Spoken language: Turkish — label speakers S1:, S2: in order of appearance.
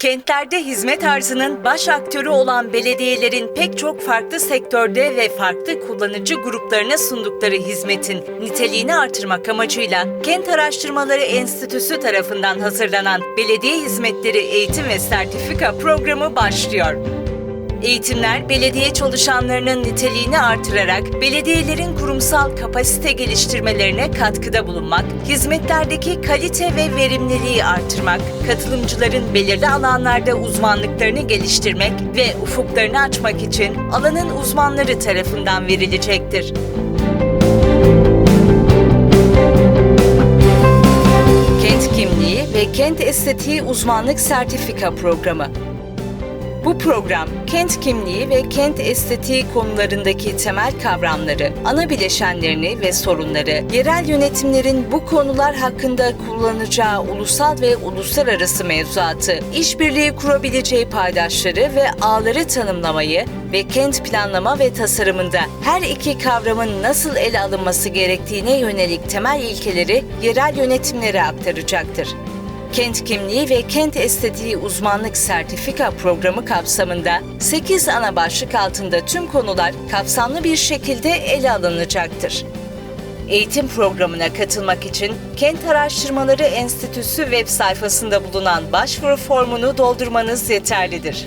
S1: Kentlerde hizmet arzının baş aktörü olan belediyelerin pek çok farklı sektörde ve farklı kullanıcı gruplarına sundukları hizmetin niteliğini artırmak amacıyla Kent Araştırmaları Enstitüsü tarafından hazırlanan Belediye Hizmetleri Eğitim ve Sertifika Programı başlıyor. Eğitimler, belediye çalışanlarının niteliğini artırarak belediyelerin kurumsal kapasite geliştirmelerine katkıda bulunmak, hizmetlerdeki kalite ve verimliliği artırmak, katılımcıların belirli alanlarda uzmanlıklarını geliştirmek ve ufuklarını açmak için alanın uzmanları tarafından verilecektir. Kent kimliği ve kent estetiği uzmanlık sertifika programı. Bu program, kent kimliği ve kent estetiği konularındaki temel kavramları, ana bileşenlerini ve sorunları, yerel yönetimlerin bu konular hakkında kullanacağı ulusal ve uluslararası mevzuatı, işbirliği kurabileceği paydaşları ve ağları tanımlamayı ve kent planlama ve tasarımında her iki kavramın nasıl ele alınması gerektiğine yönelik temel ilkeleri yerel yönetimlere aktaracaktır. Kent kimliği ve kent estetiği uzmanlık sertifika programı kapsamında 8 ana başlık altında tüm konular kapsamlı bir şekilde ele alınacaktır. Eğitim programına katılmak için Kent Araştırmaları Enstitüsü web sayfasında bulunan başvuru formunu doldurmanız yeterlidir.